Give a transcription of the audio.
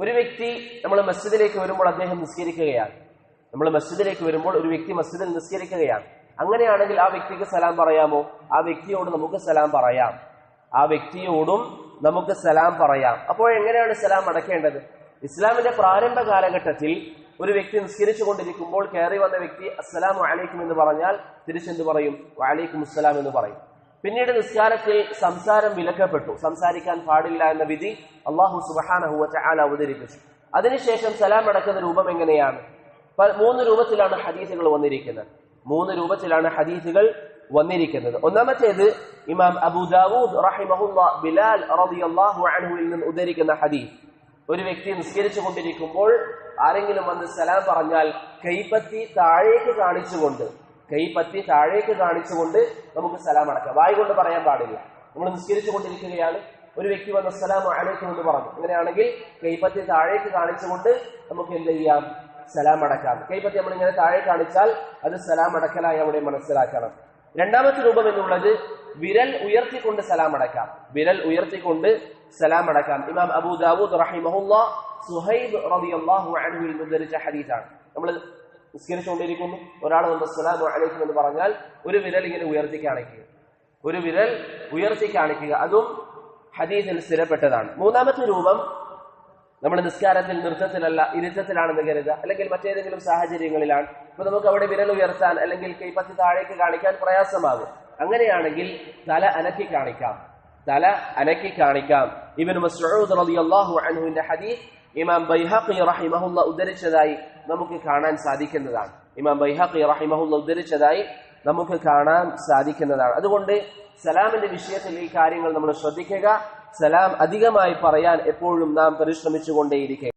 ഒരു വ്യക്തി നമ്മൾ മസ്ജിദിലേക്ക് വരുമ്പോൾ അദ്ദേഹം നിസ്കരിക്കുകയാണ്. നമ്മൾ മസ്ജിദിലേക്ക് വരുമ്പോൾ ഒരു വ്യക്തി മസ്ജിദിൽ നിസ്കരിക്കുകയാണ്. അങ്ങനെയാണെങ്കിൽ ആ വ്യക്തിക്ക് സലാം പറയാമോ? ആ വ്യക്തിയോട് നമുക്ക് സലാം പറയാം. ആ വ്യക്തിയോടും നമുക്ക് സലാം പറയാം. അപ്പോൾ എങ്ങനെയാണ് സലാം അടക്കേണ്ടത്? ഇസ്ലാമിന്റെ പ്രാരംഭ കാലഘട്ടത്തിൽ ഒരു വ്യക്തി നിസ്കരിച്ചു കൊണ്ടിരിക്കുമ്പോൾ കയറി വന്ന വ്യക്തി അസ്സലാം അലൈക്കും എന്ന് പറഞ്ഞാൽ തിരിച്ചെന്ത് പറയും? വഅലൈക്കും അസ്സലാം എന്ന് പറയും. പിന്നീട് നിസ്കാരത്തിൽ സംസാരം വിലക്കപ്പെട്ടു. സംസാരിക്കാൻ പാടില്ല എന്ന വിധി അള്ളാഹു സുബഹാനഹുവ ആൽ അവതരിപ്പിച്ചു. അതിനുശേഷം സലാം അടക്കുന്ന രൂപം എങ്ങനെയാണ്? മൂന്ന് രൂപത്തിലാണ് ഹദീസുകൾ വന്നിരിക്കുന്നത്. മൂന്ന് രൂപത്തിലാണ് ഹദീസുകൾ വന്നിരിക്കുന്നത്. ഒന്നാമത്തേത് ഇമാം അബൂദാവൂദ് ബിലാൽ നിന്ന് ഉദ്ധരിക്കുന്ന ഹദീസ്. ഒരു വ്യക്തി നിസ്കരിച്ചു കൊണ്ടിരിക്കുമ്പോൾ ആരെങ്കിലും വന്ന് സലാം പറഞ്ഞാൽ കൈപ്പത്തി താഴേക്ക് കാണിച്ചുകൊണ്ട് കൈപ്പത്തി താഴേക്ക് കാണിച്ചുകൊണ്ട് നമുക്ക് സലാം അടക്കാം. വായി കൊണ്ട് പറയാൻ പാടില്ല. നമ്മൾ നിസ്കരിച്ചു കൊണ്ടിരിക്കുകയാണ്. ഒരു വ്യക്തി വന്ന സലാം അലൈക്കും എന്ന് പറഞ്ഞു. അങ്ങനെയാണെങ്കിൽ കൈപ്പത്തി താഴേക്ക് കാണിച്ചുകൊണ്ട് നമുക്ക് എന്ത് ചെയ്യാം? സലാം അടക്കാം. കൈപ്പത്തി നമ്മൾ ഇങ്ങനെ താഴെ കാണിച്ചാൽ അത് സലാം അടക്കലായി അവിടെ മനസ്സിലാക്കണം. രണ്ടാമത്തെ രൂപം എന്നുള്ളത് വിരൽ ഉയർത്തിക്കൊണ്ട് സലാം അടക്കാം. വിരൽ ഉയർത്തിക്കൊണ്ട് സലാം അടക്കാം. ഇമാം അബൂ ദാവൂദ് റഹിമഹുല്ല സുഹൈബ് റളിയല്ലാഹു അൻഹുവിൽ ഹദീസാണ്. നമ്മൾ നിസ്കരിച്ചുകൊണ്ടിരിക്കുന്നു. ഒരാൾ വന്ന് അസ്സലാമു അലൈക്കും എന്ന് പറഞ്ഞാൽ ഒരു വിരൽ ഇങ്ങനെ ഉയർത്തി കാണിക്കുക. ഒരു വിരൽ ഉയർത്തി കാണിക്കുക. അതും ഹദീസിൽ സ്ഥിരപ്പെട്ടതാണ്. മൂന്നാമത്തെ രൂപം നമ്മൾ നിസ്കാരത്തിൽ നൃത്തത്തിലല്ല ഇരുത്തത്തിലാണെന്ന് കരുതുക. അല്ലെങ്കിൽ മറ്റേതെങ്കിലും സാഹചര്യങ്ങളിലാണ്. ഇപ്പൊ നമുക്ക് അവിടെ വിരൽ ഉയർത്താൻ അല്ലെങ്കിൽ കൈപ്പത്തി താഴേക്ക് കാണിക്കാൻ പ്രയാസമാകും. അങ്ങനെയാണെങ്കിൽ തല അനക്കി കാണിക്കാം. തല അനക്കി കാണിക്കാം. ഇവൻ മസ്ഊദ് റളിയല്ലാഹു ഹദീസ് ഇമാം ബൈഹഖി റഹിമഹുല്ല ഉദ്ധരിച്ചതായി നമുക്ക് കാണാൻ സാധിക്കുന്നതാണ്. ഇമാം ബൈഹഖി റഹിമഹുല്ല ഉദ്ധരിച്ചതായി നമുക്ക് കാണാൻ സാധിക്കുന്നതാണ്. അതുകൊണ്ട് സലാമിന്റെ വിഷയത്തിൽ ഈ കാര്യങ്ങൾ നമ്മൾ ശ്രദ്ധിക്കുക. സലാം അധികമായി പറയാൻ എപ്പോഴും നാം പരിശ്രമിച്ചുകൊണ്ടേയിരിക്കുക